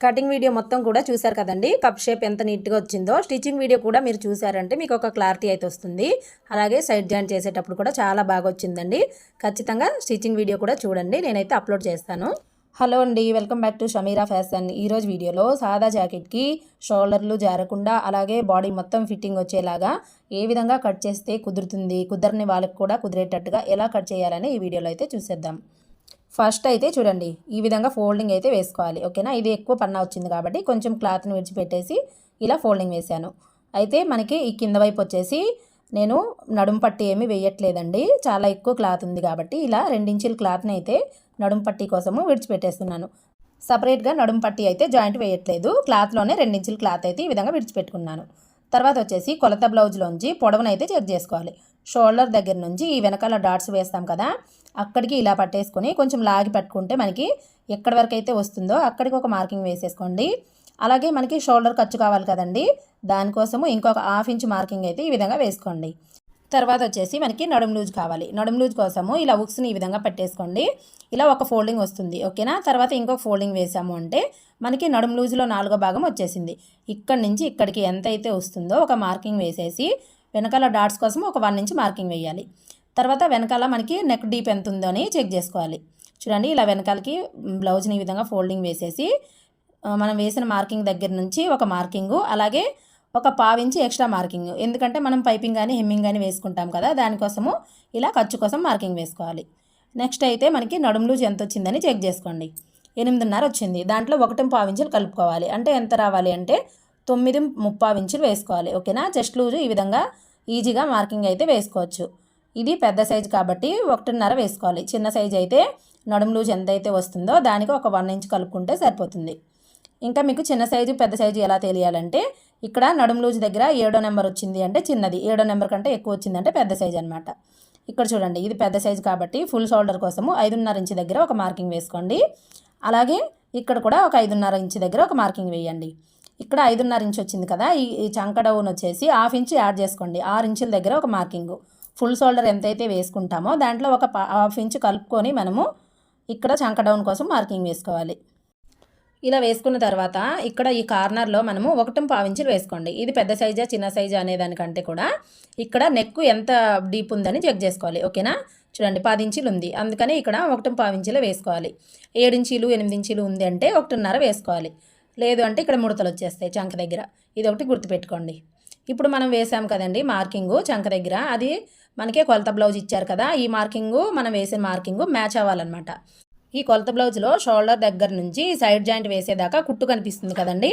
Cutting video మొత్తం కూడా చూశారు కదండి. కప్ షేప్ ఎంత నీట్గా వచ్చిందో స్టిచ్చింగ్ వీడియో కూడా మీరు చూసారంటే మీకు ఒక క్లారిటీ అయితే వస్తుంది. అలాగే సైడ్ జాయింట్ చేసేటప్పుడు కూడా చాలా బాగా వచ్చిందండి. ఖచ్చితంగా స్టిచ్చింగ్ వీడియో కూడా చూడండి నేనైతే అప్లోడ్ చేస్తాను. హలో అండి welcome back to Shameera fashion. ఈరోజు వీడియోలో సాదా జాకెట్కి షోల్డర్లు జారకుండా అలాగే బాడీ మొత్తం ఫిట్టింగ్ వచ్చేలాగా ఏ విధంగా కట్ చేస్తే కుదురుతుంది కుదరని వాళ్ళకి కూడా కుదిరేటట్టుగా ఎలా కట్ చేయాలని ఈ వీడియోలో అయితే చూసేద్దాం. ఫస్ట్ అయితే చూడండి ఈ విధంగా ఫోల్డింగ్ అయితే వేసుకోవాలి. ఓకేనా? ఇది ఎక్కువ పన్నా వచ్చింది కాబట్టి కొంచెం క్లాత్ని విడిచిపెట్టేసి ఇలా ఫోల్డింగ్ వేశాను అయితే మనకి ఈ కింద వైపు వచ్చేసి నేను నడుము పట్టి ఏమీ వేయట్లేదండి. చాలా ఎక్కువ క్లాత్ ఉంది కాబట్టి ఇలా రెండించుల క్లాత్ని అయితే నడుము పట్టి కోసము విడిచిపెట్టేస్తున్నాను. సపరేట్గా నడుము పట్టి అయితే జాయింట్ వేయట్లేదు. క్లాత్లోనే రెండించుల క్లాత్ అయితే ఈ విధంగా విడిచిపెట్టుకున్నాను. తర్వాత వచ్చేసి కొలత బ్లౌజ్లోంచి పొడవునైతే చెక్ చేసుకోవాలి. షోల్డర్ దగ్గర నుంచి ఈ వెనకాల డాట్స్ వేస్తాం కదా అక్కడికి ఇలా పట్టేసుకొని కొంచెం లాగి పట్టుకుంటే మనకి ఎక్కడి వరకు అయితే వస్తుందో అక్కడికి ఒక మార్కింగ్ వేసేసుకోండి. అలాగే మనకి షోల్డర్ ఖర్చు కావాలి కదండి. దానికోసము ఇంకొక హాఫ్ ఇంచ్ మార్కింగ్ అయితే ఈ విధంగా వేసుకోండి. తర్వాత వచ్చేసి మనకి నడుము లూజ్ కావాలి. నడుము లూజ్ కోసము ఇలా ఉక్స్ని ఈ విధంగా పెట్టేసుకోండి. ఇలా ఒక ఫోల్డింగ్ వస్తుంది. ఓకేనా? తర్వాత ఇంకొక ఫోల్డింగ్ వేసాము అంటే మనకి నడుము లూజ్లో నాలుగో భాగం వచ్చేసింది. ఇక్కడి నుంచి ఇక్కడికి ఎంత అయితే వస్తుందో ఒక మార్కింగ్ వేసేసి వెనకాల డాట్స్ కోసం ఒక వన్ ఇంచ్ మార్కింగ్ వేయాలి. తర్వాత వెనకాల మనకి నెక్ డీప్ ఎంత ఉందో అని చెక్ చేసుకోవాలి. చూడండి ఇలా వెనకాలకి బ్లౌజ్ని ఈ విధంగా ఫోల్డింగ్ వేసేసి మనం వేసిన మార్కింగ్ దగ్గర నుంచి ఒక మార్కింగు అలాగే ఒక పావించి ఎక్స్ట్రా మార్కింగ్ ఎందుకంటే మనం పైపింగ్ కానీ హెమ్మింగ్ కానీ వేసుకుంటాం కదా దానికోసము ఇలా ఖర్చు కోసం మార్కింగ్ వేసుకోవాలి. నెక్స్ట్ అయితే మనకి నడుము లూజ్ ఎంత వచ్చిందని చెక్ చేసుకోండి. ఎనిమిదిన్నర వచ్చింది. దాంట్లో ఒకటి పావించులు కలుపుకోవాలి. అంటే ఎంత రావాలి అంటే తొమ్మిది ముప్పావు ఇంచులు వేసుకోవాలి. ఓకేనా? చెస్ట్ లూజు ఈ విధంగా ఈజీగా మార్కింగ్ అయితే వేసుకోవచ్చు. ఇది పెద్ద సైజు కాబట్టి ఒకటిన్నర వేసుకోవాలి. చిన్న సైజు అయితే నడుము లూజ్ ఎంత అయితే వస్తుందో దానికి ఒక వన్ ఇంచ్ కలుపుకుంటే సరిపోతుంది. ఇంకా మీకు చిన్న సైజు పెద్ద సైజు ఎలా తెలియాలంటే ఇక్కడ నడుము లూజ్ దగ్గర ఏడో నెంబర్ వచ్చింది అంటే చిన్నది. ఏడో నెంబర్ కంటే ఎక్కువ వచ్చిందంటే పెద్ద సైజు అనమాట ఇక్కడ చూడండి ఇది పెద్ద సైజు కాబట్టి ఫుల్ షోల్డర్ కోసము ఐదున్నర ఇంచు దగ్గర ఒక మార్కింగ్ వేసుకోండి. అలాగే ఇక్కడ కూడా ఒక ఐదున్నర ఇంచు దగ్గర ఒక మార్కింగ్ వేయండి. ఇక్కడ ఐదున్నర ఇంచు వచ్చింది కదా ఈ ఈ చంక డౌన్ వచ్చేసి హాఫ్ ఇంచ్ యాడ్ చేసుకోండి. ఆరు ఇంచుల దగ్గర ఒక మార్కింగ్. ఫుల్ షోల్డర్ ఎంతైతే వేసుకుంటామో దాంట్లో ఒక హాఫ్ ఇంచ్ కలుపుకొని మనము ఇక్కడ చంక డౌన్ కోసం మార్కింగ్ వేసుకోవాలి. ఇలా వేసుకున్న తర్వాత ఇక్కడ ఈ కార్నర్లో మనము ఒకటి పావించులు వేసుకోండి. ఇది పెద్ద సైజా చిన్న సైజా అనే దానికంటే కూడా ఇక్కడ నెక్ ఎంత డీప్ ఉందని చెక్ చేసుకోవాలి. ఓకేనా? చూడండి పది ఇంచులు ఉంది. అందుకని ఇక్కడ ఒకటి పావించులు వేసుకోవాలి. ఏడు ఇంచీలు ఎనిమిది ఇంచీలు ఉంది అంటే ఒకటిన్నర వేసుకోవాలి. లేదు అంటే ఇక్కడ ముడతలు వచ్చేస్తాయి చంక దగ్గర. ఇది ఒకటి గుర్తుపెట్టుకోండి. ఇప్పుడు మనం వేసాం కదండి మార్కింగు చంక దగ్గర. అది మనకే కొలత బ్లౌజ్ ఇచ్చారు కదా ఈ మార్కింగు మనం వేసిన మార్కింగు మ్యాచ్ అవ్వాలన్నమాట. ఈ కొలత బ్లౌజ్లో షోల్డర్ దగ్గర నుంచి సైడ్ జాయింట్ వేసేదాకా కుట్టు కనిపిస్తుంది కదండి.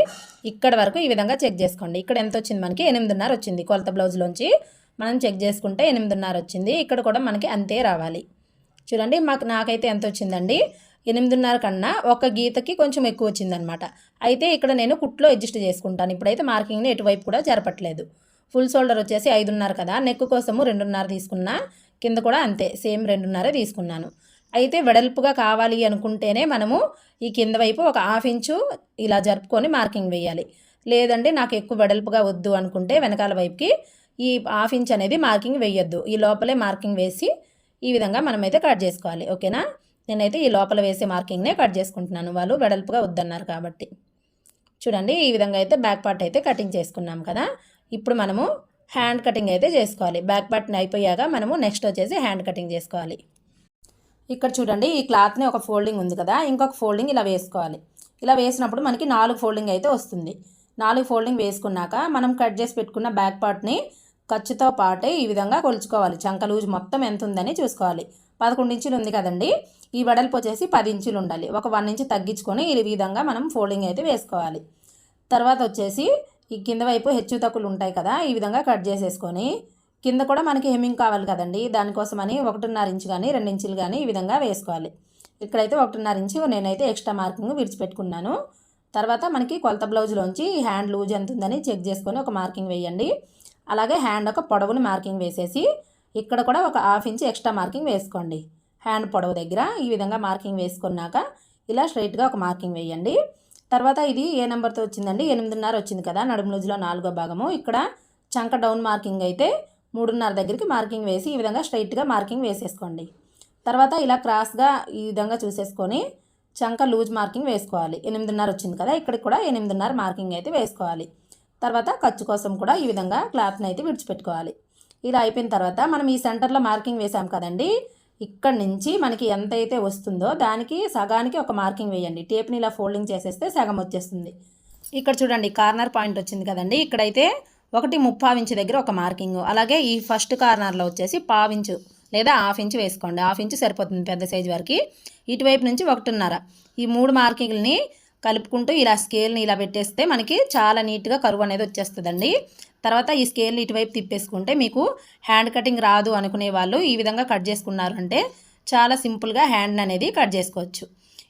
ఇక్కడ వరకు ఈ విధంగా చెక్ చేసుకోండి. ఇక్కడ ఎంత వచ్చింది మనకి? ఎనిమిదిన్నర వచ్చింది కొలత బ్లౌజ్లోంచి. మనం చెక్ చేసుకుంటే ఎనిమిదిన్నర వచ్చింది. ఇక్కడ కూడా మనకి అంతే రావాలి. చూడండి మాకు నాకైతే ఎంత వచ్చిందండి? ఎనిమిదిన్నర కన్నా ఒక గీతకి కొంచెం ఎక్కువ వచ్చిందనమాట అయితే ఇక్కడ నేను కుట్లో అడ్జస్ట్ చేసుకుంటాను. ఇప్పుడైతే మార్కింగ్ని ఎటువైపు కూడా జరపట్లేదు. ఫుల్ షోల్డర్ వచ్చేసి ఐదున్నర కదా. నెక్ కోసము రెండున్నర తీసుకున్నా. కింద కూడా అంతే సేమ్ రెండున్నర తీసుకున్నాను. అయితే వెడల్పుగా కావాలి అనుకుంటేనే మనము ఈ కింద వైపు ఒక హాఫ్ ఇంచు ఇలా జరుపుకొని మార్కింగ్ వేయాలి. లేదంటే నాకు ఎక్కువ వెడల్పుగా వద్దు అనుకుంటే వెనకాల వైపుకి ఈ హాఫ్ ఇంచ్ అనేది మార్కింగ్ వేయొద్దు. ఈ లోపలే మార్కింగ్ వేసి ఈ విధంగా మనమైతే కట్ చేసుకోవాలి. ఓకేనా? నేనైతే ఈ లోపల వేసే మార్కింగ్నే కట్ చేసుకుంటున్నాను. వాళ్ళు వెడల్పుగా వద్దన్నారు కాబట్టి. చూడండి ఈ విధంగా అయితే బ్యాక్ పార్ట్ అయితే కటింగ్ చేసుకున్నాం కదా. ఇప్పుడు మనము హ్యాండ్ కటింగ్ అయితే చేసుకోవాలి. బ్యాక్ బటన్ అయిపోయాక మనము నెక్స్ట్ వచ్చేసి హ్యాండ్ కటింగ్ చేసుకోవాలి. ఇక్కడ చూడండి ఈ క్లాత్ని ఒక ఫోల్డింగ్ ఉంది కదా ఇంకొక ఫోల్డింగ్ ఇలా వేసుకోవాలి. ఇలా వేసినప్పుడు మనకి నాలుగు ఫోల్డింగ్ అయితే వస్తుంది. నాలుగు ఫోల్డింగ్ వేసుకున్నాక మనం కట్ చేసి పెట్టుకున్న బ్యాక్ పార్ట్ని ఖర్చుతో పాటే ఈ విధంగా కొలుచుకోవాలి. చంక లూజ్ మొత్తం ఎంత ఉందని చూసుకోవాలి. పదకొండు ఇంచులు ఉంది కదండి ఈ వెడల్పు వచ్చేసి పది ఇంచులు ఉండాలి. ఒక వన్ ఇంచు తగ్గించుకొని ఈ విధంగా మనం ఫోల్డింగ్ అయితే వేసుకోవాలి. తర్వాత వచ్చేసి ఈ కింద వైపు హెచ్చు తక్కువలు ఉంటాయి కదా ఈ విధంగా కట్ చేసేసుకొని కింద కూడా మనకి హెమ్మింగ్ కావాలి కదండి దానికోసమని ఒకటిన్నర ఇంచు కానీ రెండు ఇంచులు కానీ ఈ విధంగా వేసుకోవాలి. ఇక్కడైతే ఒకటిన్నర ఇంచు నేనైతే ఎక్స్ట్రా మార్కింగ్ విడిచిపెట్టుకున్నాను. తర్వాత మనకి కొలత బ్లౌజ్లోంచి హ్యాండ్ లూజ్ ఎంత ఉందని చెక్ చేసుకొని ఒక మార్కింగ్ వేయండి. అలాగే హ్యాండ్ ఒక పొడవుని మార్కింగ్ వేసేసి ఇక్కడ కూడా ఒక హాఫ్ ఇంచ్ ఎక్స్ట్రా మార్కింగ్ వేసుకోండి. హ్యాండ్ పొడవు దగ్గర ఈ విధంగా మార్కింగ్ వేసుకున్నాక ఇలా స్ట్రైట్గా ఒక మార్కింగ్ వేయండి. తర్వాత ఇది ఏ నెంబర్తో వచ్చిందండి? ఎనిమిదిన్నర వచ్చింది కదా నడుము లూజులో నాలుగో భాగము. ఇక్కడ చంక డౌన్ మార్కింగ్ అయితే మూడున్నర దగ్గరికి మార్కింగ్ వేసి ఈ విధంగా స్ట్రైట్గా మార్కింగ్ వేసేసుకోండి. తర్వాత ఇలా క్రాస్గా ఈ విధంగా చూసేసుకొని చంక లూజ్ మార్కింగ్ వేసుకోవాలి. ఎనిమిదిన్నర వచ్చింది కదా ఇక్కడికి కూడా ఎనిమిదిన్నర మార్కింగ్ అయితే వేసుకోవాలి. తర్వాత ఖర్చు కోసం కూడా ఈ విధంగా క్లాత్ని అయితే విడిచిపెట్టుకోవాలి. ఇలా అయిపోయిన తర్వాత మనం ఈ సెంటర్లో మార్కింగ్ వేసాం కదండీ ఇక్కడ నుంచి మనకి ఎంత అయితే వస్తుందో దానికి సగానికి ఒక మార్కింగ్ వేయండి. టేప్ని ఇలా ఫోల్డింగ్ చేసేస్తే సగం వచ్చేస్తుంది. ఇక్కడ చూడండి కార్నర్ పాయింట్ వచ్చింది కదండి. ఇక్కడైతే ఒకటి ముప్పావు ఇంచు దగ్గర ఒక మార్కింగ్. అలాగే ఈ ఫస్ట్ కార్నర్లో వచ్చేసి పావించు లేదా హాఫ్ ఇంచు వేసుకోండి. హాఫ్ ఇంచు సరిపోతుంది పెద్ద సైజు వరకు. ఇటువైపు నుంచి ఒకటిన్నర. ఈ మూడు మార్కింగ్ని కలుపుకుంటూ ఇలా స్కేల్ని ఇలా పెట్టేస్తే మనకి చాలా నీట్గా కరువు అనేది వచ్చేస్తుందండి. తర్వాత ఈ స్కేల్ని ఇటువైపు తిప్పేసుకుంటే మీకు హ్యాండ్ కటింగ్ రాదు అనుకునే వాళ్ళు ఈ విధంగా కట్ చేసుకున్నారు అంటే చాలా సింపుల్గా హ్యాండ్ అనేది కట్ చేసుకోవచ్చు.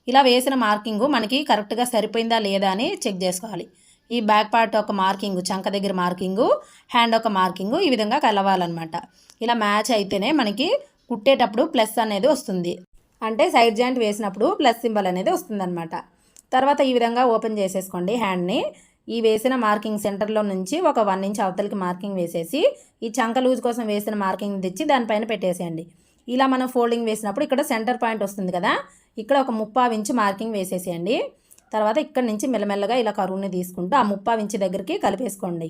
ఇలా వేసిన మార్కింగ్ మనకి కరెక్ట్గా సరిపోయిందా లేదా అని చెక్ చేసుకోవాలి. ఈ బ్యాక్ పార్ట్ ఒక మార్కింగ్ చంక దగ్గర మార్కింగు హ్యాండ్ ఒక మార్కింగు ఈ విధంగా కలవాలన్నమాట. ఇలా మ్యాచ్ అయితేనే మనకి కుట్టేటప్పుడు ప్లస్ అనేది వస్తుంది. అంటే సైడ్ జాయింట్ వేసినప్పుడు ప్లస్ సింబల్ అనేది వస్తుందన్నమాట. తర్వాత ఈ విధంగా ఓపెన్ చేసేసుకోండి హ్యాండ్ని. ఈ వేసిన మార్కింగ్ సెంటర్లో నుంచి ఒక వన్ ఇంచ్ అవతలకి మార్కింగ్ వేసేసి ఈ చంక లూజ్ కోసం వేసిన మార్కింగ్ తెచ్చి దానిపైన పెట్టేసేయండి. ఇలా మనం ఫోల్డింగ్ వేసినప్పుడు ఇక్కడ సెంటర్ పాయింట్ వస్తుంది కదా ఇక్కడ ఒక ముప్పావు ఇంచు మార్కింగ్ వేసేసేయండి. తర్వాత ఇక్కడ నుంచి మెల్లమెల్లగా ఇలా కరువుని తీసుకుంటూ ఆ ముప్పావు ఇంచు దగ్గరికి కలిపేసుకోండి.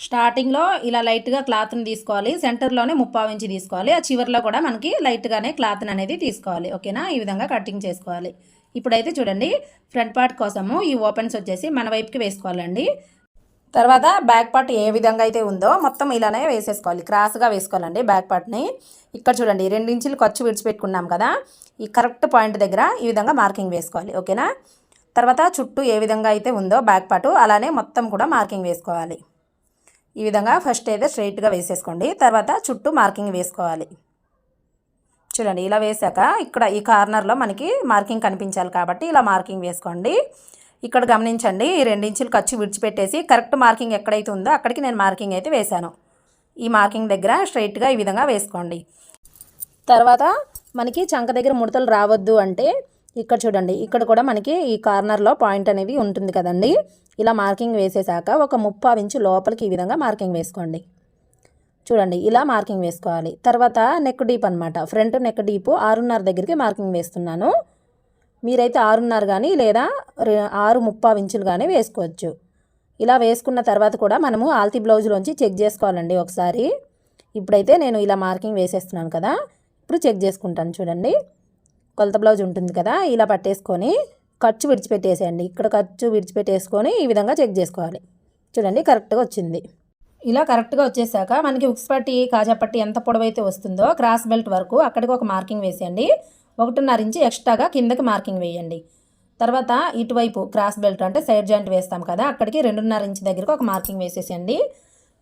స్టార్టింగ్లో ఇలా లైట్గా క్లాత్ని తీసుకోవాలి సెంటర్లోనే ముప్పావు ఇంచి తీసుకోవాలి ఆ చివరిలో కూడా మనకి లైట్గానే క్లాత్ని అనేది తీసుకోవాలి. ఓకేనా? ఈ విధంగా కటింగ్ చేసుకోవాలి. ఇప్పుడైతే చూడండి ఫ్రంట్ పార్ట్ కోసము ఈ ఓపెన్స్ వచ్చేసి మన వైపుకి వేసుకోవాలండి. తర్వాత బ్యాక్ పార్ట్ ఏ విధంగా అయితే ఉందో మొత్తం ఇలానే వేసేసుకోవాలి. క్రాస్గా వేసుకోవాలండి బ్యాక్ పార్ట్ని. ఇక్కడ చూడండి రెండు ఇంచులు ఖర్చు విడిచిపెట్టుకున్నాం కదా ఈ కరెక్ట్ పాయింట్ దగ్గర ఈ విధంగా మార్కింగ్ వేసుకోవాలి ఓకేనా? తర్వాత చుట్టూ ఏ విధంగా అయితే ఉందో బ్యాక్ పార్ట్ అలానే మొత్తం కూడా మార్కింగ్ వేసుకోవాలి. ఈ విధంగా ఫస్ట్ అయితే స్ట్రైట్గా వేసేసుకోండి తర్వాత చుట్టూ మార్కింగ్ వేసుకోవాలి. చూడండి ఇలా వేసాక ఇక్కడ ఈ కార్నర్లో మనకి మార్కింగ్ కనిపించాలి కాబట్టి ఇలా మార్కింగ్ వేసుకోండి. ఇక్కడ గమనించండి ఈ రెండించులు ఖర్చు విడిచిపెట్టేసి కరెక్ట్ మార్కింగ్ ఎక్కడైతే ఉందో అక్కడికి నేను మార్కింగ్ అయితే వేశాను. ఈ మార్కింగ్ దగ్గర స్ట్రైట్గా ఈ విధంగా వేసుకోండి. తర్వాత మనకి చంక దగ్గర ముడతలు రావద్దు అంటే ఇక్కడ చూడండి ఇక్కడ కూడా మనకి ఈ కార్నర్లో పాయింట్ అనేది ఉంటుంది కదండి. ఇలా మార్కింగ్ వేసేసాక ఒక ముప్పావు ఇంచు లోపలికి ఈ విధంగా మార్కింగ్ వేసుకోండి. చూడండి ఇలా మార్కింగ్ వేసుకోవాలి. తర్వాత నెక్ డీప్ అనమాట ఫ్రంట్ నెక్ డీప్ ఆరున్నర దగ్గరికి మార్కింగ్ వేస్తున్నాను. మీరైతే ఆరున్నర కానీ లేదా ఆరు ముప్పావు ఇంచులు కానీ వేసుకోవచ్చు. ఇలా వేసుకున్న తర్వాత కూడా మనము ఆల్తీ బ్లౌజ్లోంచి చెక్ చేసుకోవాలండి ఒకసారి. ఇప్పుడైతే నేను ఇలా మార్కింగ్ వేసేస్తున్నాను కదా ఇప్పుడు చెక్ చేసుకుంటాను చూడండి. కొలత బ్లౌజ్ ఉంటుంది కదా ఇలా పట్టేసుకొని ఖర్చు విడిచిపెట్టేసేయండి. ఇక్కడ ఖర్చు విడిచిపెట్టేసుకొని ఈ విధంగా చెక్ చేసుకోవాలి. చూడండి కరెక్ట్గా వచ్చింది. ఇలా కరెక్ట్గా వచ్చేసాక మనకి ఉక్స్ పట్టి కాజా పట్టి ఎంత పొడవైతే వస్తుందో క్రాస్ బెల్ట్ వరకు అక్కడికి ఒక మార్కింగ్ వేసేయండి. ఒకటిన్నర ఇంచి ఎక్స్ట్రాగా కిందకి మార్కింగ్ వేయండి. తర్వాత ఇటువైపు క్రాస్ బెల్ట్ అంటే సైడ్ జాయింట్ వేస్తాం కదా అక్కడికి రెండున్నర ఇంచ్ దగ్గరకు ఒక మార్కింగ్ వేసేసేయండి.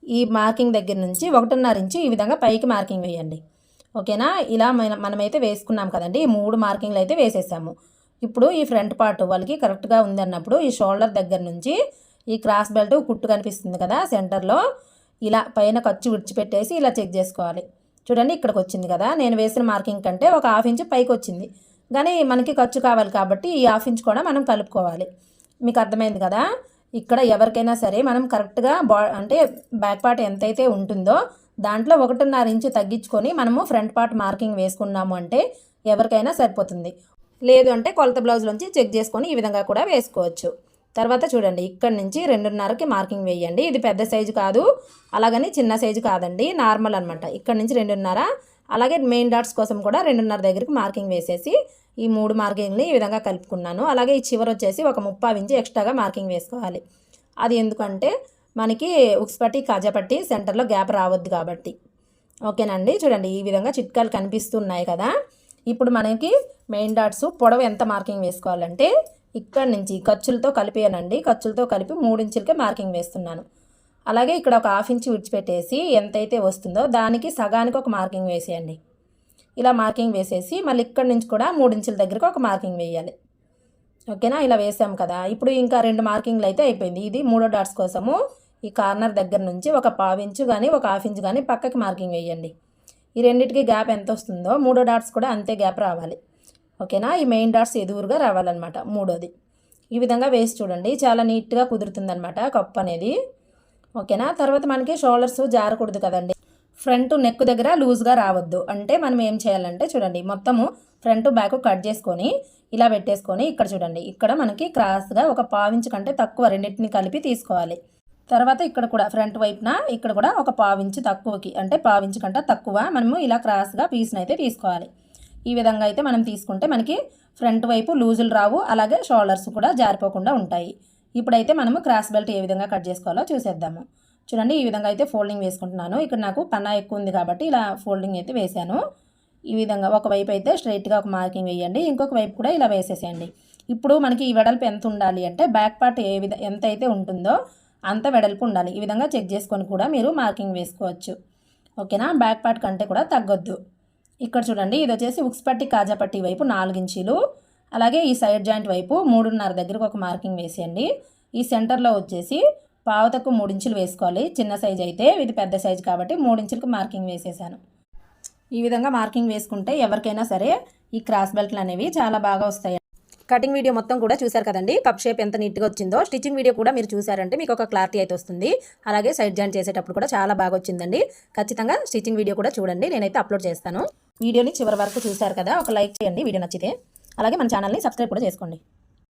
ఈ మార్కింగ్ దగ్గర నుంచి ఒకటిన్నర ఇంచు ఈ విధంగా పైకి మార్కింగ్ వేయండి. ఓకేనా? ఇలా మనమైతే వేసుకున్నాం కదండి ఈ మూడు మార్కింగ్లు అయితే వేసేసాము. ఇప్పుడు ఈ ఫ్రంట్ పార్ట్ వాళ్ళకి కరెక్ట్గా ఉంది అన్నప్పుడు ఈ షోల్డర్ దగ్గర నుంచి ఈ క్రాస్ బెల్ట్ కుట్టు కనిపిస్తుంది కదా సెంటర్లో. ఇలా పైన ఖర్చు విడిచిపెట్టేసి ఇలా చెక్ చేసుకోవాలి. చూడండి ఇక్కడికి వచ్చింది కదా. నేను వేసిన మార్కింగ్ కంటే ఒక హాఫ్ ఇంచ్ పైకి వచ్చింది. కానీ మనకి ఖర్చు కావాలి కాబట్టి ఈ హాఫ్ ఇంచ్ కూడా మనం కలుపుకోవాలి. మీకు అర్థమైంది కదా? ఇక్కడ ఎవరికైనా సరే మనం కరెక్ట్గా బా అంటే బ్యాక్ పార్ట్ ఎంతైతే ఉంటుందో దాంట్లో ఒకటిన్నర ఇంచు తగ్గించుకొని మనము ఫ్రంట్ పార్ట్ మార్కింగ్ వేసుకున్నాము అంటే ఎవరికైనా సరిపోతుంది. లేదు అంటే కొలత బ్లౌజ్లోంచి చెక్ చేసుకొని ఈ విధంగా కూడా వేసుకోవచ్చు. తర్వాత చూడండి ఇక్కడ నుంచి రెండున్నరకి మార్కింగ్ వేయండి. ఇది పెద్ద సైజు కాదు అలాగని చిన్న సైజు కాదండి నార్మల్ అనమాట ఇక్కడ నుంచి రెండున్నర అలాగే మెయిన్ డాట్స్ కోసం కూడా రెండున్నర దగ్గరికి మార్కింగ్ వేసేసి ఈ మూడు మార్కింగ్ని ఈ విధంగా కలుపుకున్నాను. అలాగే ఈ చివర వచ్చేసి ఒక ముప్పావు ఇంచి ఎక్స్ట్రాగా మార్కింగ్ వేసుకోవాలి. అది ఎందుకంటే మనకి ఉక్స్ పట్టి కాజా పట్టి సెంటర్లో గ్యాప్ రావద్దు కాబట్టి. ఓకేనండి చూడండి ఈ విధంగా చిట్కాలు కనిపిస్తున్నాయి కదా. ఇప్పుడు మనకి మెయిన్ డాట్స్ పొడవు ఎంత మార్కింగ్ వేసుకోవాలంటే ఇక్కడ నుంచి ఖర్చులతో కలిపేయనండి. ఖర్చులతో కలిపి మూడించులకే మార్కింగ్ వేస్తున్నాను. అలాగే ఇక్కడ ఒక హాఫ్ ఇంచ్ విడిచిపెట్టేసి ఎంతైతే వస్తుందో దానికి సగానికి ఒక మార్కింగ్ వేసేయండి. ఇలా మార్కింగ్ వేసేసి మళ్ళీ ఇక్కడ నుంచి కూడా మూడించుల దగ్గరకు ఒక మార్కింగ్ వేయాలి. ఓకేనా? ఇలా వేసాం కదా. ఇప్పుడు ఇంకా రెండు మార్కింగ్లు అయితే అయిపోయింది. ఇది మూడో డాట్స్ కోసము ఈ కార్నర్ దగ్గర నుంచి ఒక పావు ఇంచు కానీ ఒక హాఫ్ ఇంచు కానీ పక్కకి మార్కింగ్ వేయండి. ఈ రెండింటికి గ్యాప్ ఎంత వస్తుందో మూడో డాట్స్ కూడా అంతే గ్యాప్ రావాలి. ఓకేనా? ఈ మెయిన్ డాట్స్ ఎదురుగా రావాలన్నమాట మూడోది. ఈ విధంగా వేసి చూడండి. చాలా నీట్గా కుదురుతుందనమాట కప్పు అనేది. ఓకేనా? తర్వాత మనకి షోల్డర్స్ జారకూడదు కదండి. ఫ్రంట్ నెక్ దగ్గర లూజ్గా రావద్దు. అంటే మనం ఏం చేయాలంటే చూడండి మొత్తము ఫ్రంట్ బ్యాక్ కట్ చేసుకొని ఇలా పెట్టేసుకొని ఇక్కడ చూడండి. ఇక్కడ మనకి క్రాస్గా ఒక పావించు కంటే తక్కువ రెండింటిని కలిపి తీసుకోవాలి. తర్వాత ఇక్కడ కూడా ఫ్రంట్ వైపున ఇక్కడ కూడా ఒక పావించు తక్కువకి అంటే పావించు కంటే తక్కువ మనము ఇలా క్రాస్గా పీస్ని అయితే తీసుకోవాలి. ఈ విధంగా అయితే మనం తీసుకుంటే మనకి ఫ్రంట్ వైపు లూజులు రావు అలాగే షోల్డర్స్ కూడా జారిపోకుండా ఉంటాయి. ఇప్పుడైతే మనము క్రాస్ బెల్ట్ ఏ విధంగా కట్ చేసుకోవాలో చూసేద్దాము. చూడండి ఈ విధంగా అయితే ఫోల్డింగ్ వేసుకుంటున్నాను. ఇక్కడ నాకు పన్నా ఎక్కువ ఉంది కాబట్టి ఇలా ఫోల్డింగ్ అయితే వేశాను. ఈ విధంగా ఒక వైపు అయితే స్ట్రైట్గా ఒక మార్కింగ్ వేయండి ఇంకొక వైపు కూడా ఇలా వేసేసేయండి. ఇప్పుడు మనకి ఈ వెడల్పు ఎంత ఉండాలి అంటే బ్యాక్ పార్ట్ ఏ విధ ఎంత అయితే ఉంటుందో అంత వెడల్పు ఉండాలి. ఈ విధంగా చెక్ చేసుకొని కూడా మీరు మార్కింగ్ వేసుకోవచ్చు. ఓకేనా? బ్యాక్ పార్ట్ కంటే కూడా తగ్గొద్దు. ఇక్కడ చూడండి ఇది వచ్చేసి ఉక్స్ పట్టి కాజా పట్టి వైపు నాలుగు ఇంచీలు. అలాగే ఈ సైడ్ జాయింట్ వైపు మూడున్నర దగ్గరకు ఒక మార్కింగ్ వేసేయండి. ఈ సెంటర్లో వచ్చేసి పావుతకు మూడు ఇంచులు వేసుకోవాలి. చిన్న సైజ్ అయితే ఇది పెద్ద సైజ్ కాబట్టి మూడు ఇంచులకు మార్కింగ్ వేసేసాను. ఈ విధంగా మార్కింగ్ వేసుకుంటే ఎవరికైనా సరే ఈ క్రాస్ బెల్ట్లు అనేవి చాలా బాగా వస్తాయి. కటింగ్ వీడియో మొత్తం కూడా చూశారు కదండి. కప్ షేప్ ఎంత నీట్గా వచ్చిందో స్టిచ్చింగ్ వీడియో కూడా మీరు చూసారంటే మీకు ఒక క్లారిటీ అయితే వస్తుంది. అలాగే సైడ్ జాయిన్ చేసేటప్పుడు కూడా చాలా బాగా వచ్చిందండి. ఖచ్చితంగా స్టిచ్చింగ్ వీడియో కూడా చూడండి. నేనైతే అప్లోడ్ చేస్తాను. వీడియోని చివరి వరకు చూశారు కదా ఒక లైక్ చేయండి. వీడియో నచ్చితే. అలాగే మన ఛానల్ని సబ్స్క్రైబ్ కూడా చేసుకోండి.